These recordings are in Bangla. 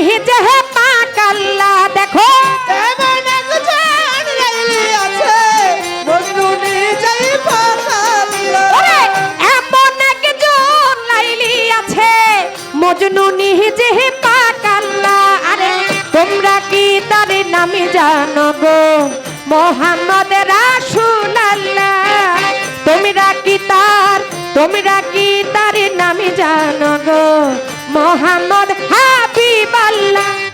যেহে পাকাল্লা, দেখো। পাকাল্লা, আরে, তোমরা কি তার নামে জানো গো? মোহাম্মদ রাসুল আল্লাহ কি তার, তোমরা কি তার নামে জানো গো? মোহাম্মদ হা পাল্লা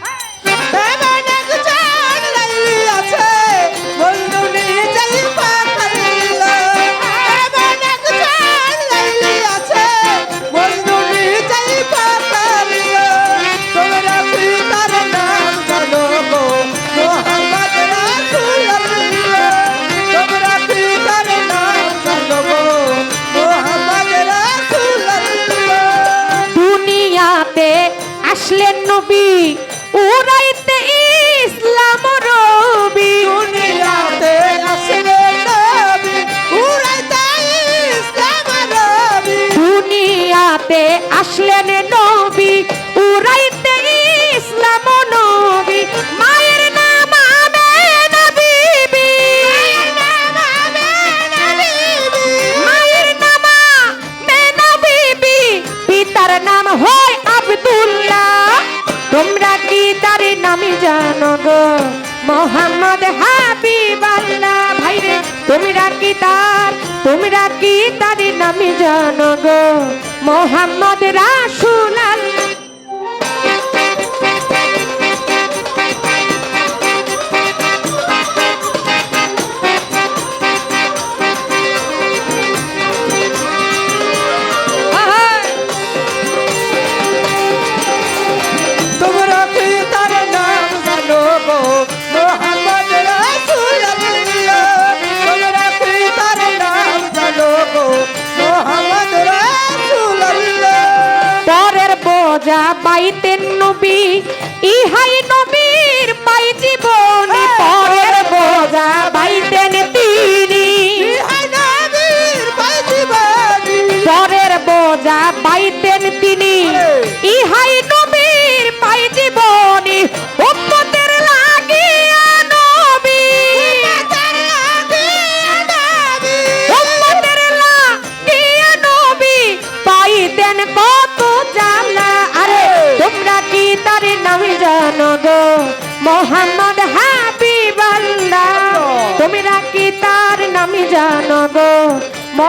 তোমরা কি তার তোমরা কি তাদের নামে জানো গো। মোহাম্মদ রাসুল ইহা জানব গো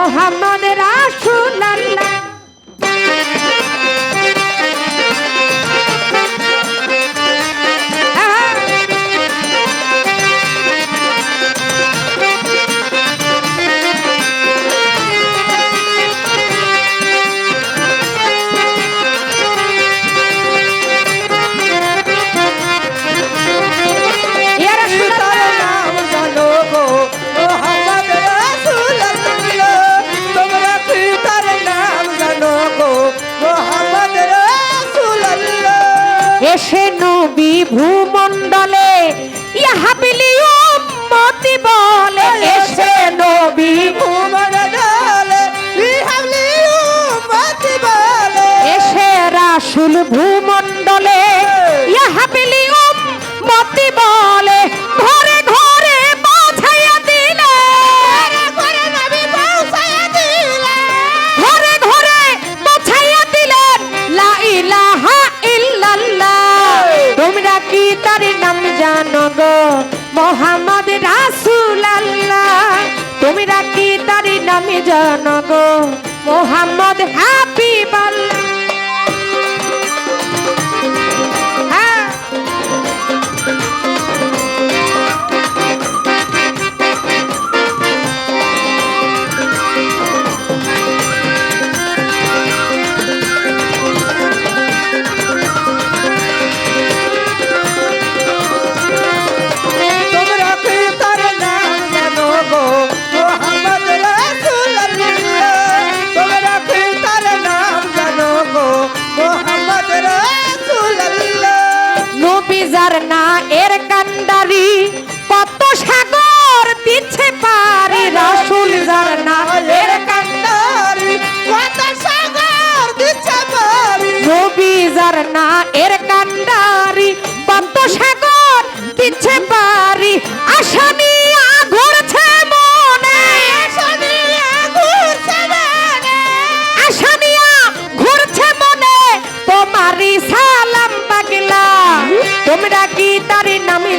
বিভূম মোহাম্মদ রাসুল আল্লাহ তুমি রাখি তারি নামে জনগো মোহাম্মদ হাপি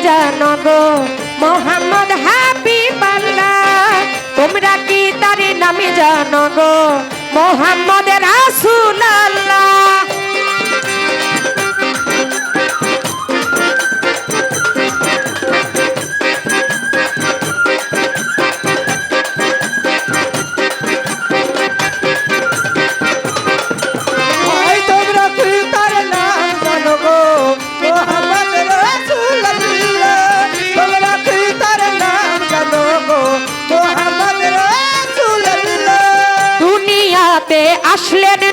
জানগো মোহাম্মদ হাবিব আল্লাহ তোমরা কি তার নামে জানগো মোহাম্মদ আসলেন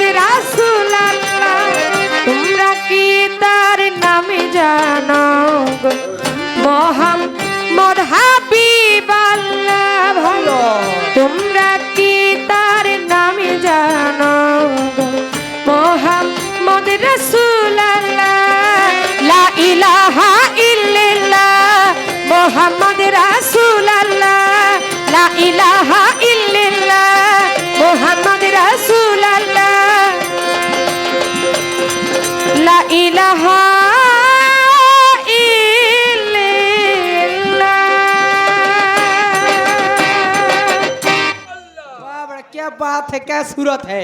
মোহাম্মদ রাসুল তোমরা কি তার নামে জানো মোহাম্মদ হার থেকে সুরত হে।